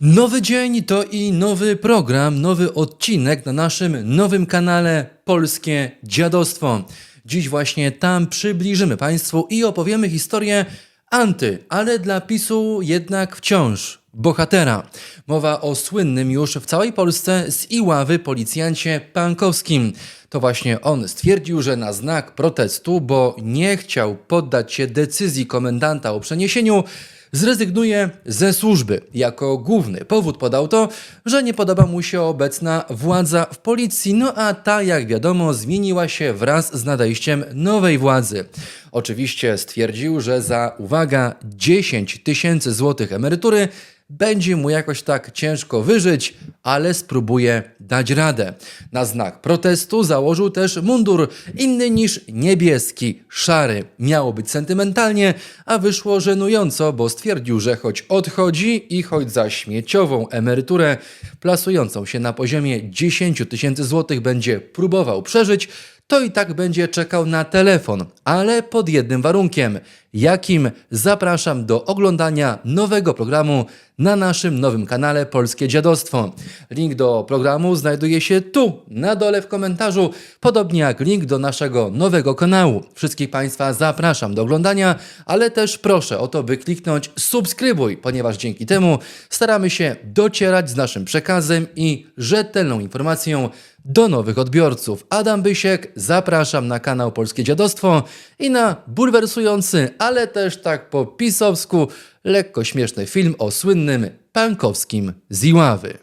Nowy dzień to i nowy program, nowy odcinek na naszym nowym kanale Polskie Dziadostwo. Dziś właśnie tam przybliżymy Państwu i opowiemy historię anty, ale dla PiSu jednak wciąż bohatera. Mowa o słynnym już w całej Polsce z Iławy policjancie Pankowskim. To właśnie on stwierdził, że na znak protestu, bo nie chciał poddać się decyzji komendanta o przeniesieniu, zrezygnuje ze służby. Jako główny powód podał to, że nie podoba mu się obecna władza w policji, no a ta, jak wiadomo, zmieniła się wraz z nadejściem nowej władzy. Oczywiście stwierdził, że za, uwaga, 10 tysięcy złotych emerytury będzie mu jakoś tak ciężko wyżyć, ale spróbuje dać radę. Na znak protestu założył też mundur inny niż niebieski, szary. Miało być sentymentalnie, a wyszło żenująco, bo stwierdził, że choć odchodzi i choć za śmieciową emeryturę plasującą się na poziomie 10 tysięcy złotych będzie próbował przeżyć, to i tak będzie czekał na telefon, ale pod jednym warunkiem. Jakim zapraszam do oglądania nowego programu na naszym nowym kanale Polskie Dziadostwo. Link do programu znajduje się tu, na dole w komentarzu, podobnie jak link do naszego nowego kanału. Wszystkich Państwa zapraszam do oglądania, ale też proszę o to, by kliknąć subskrybuj, ponieważ dzięki temu staramy się docierać z naszym przekazem i rzetelną informacją do nowych odbiorców. Adam Bysiek, zapraszam na kanał Polskie Dziadostwo i na bulwersujący, ale też tak po pisowsku, lekko śmieszny film o słynnym Pankowskim z Iławy.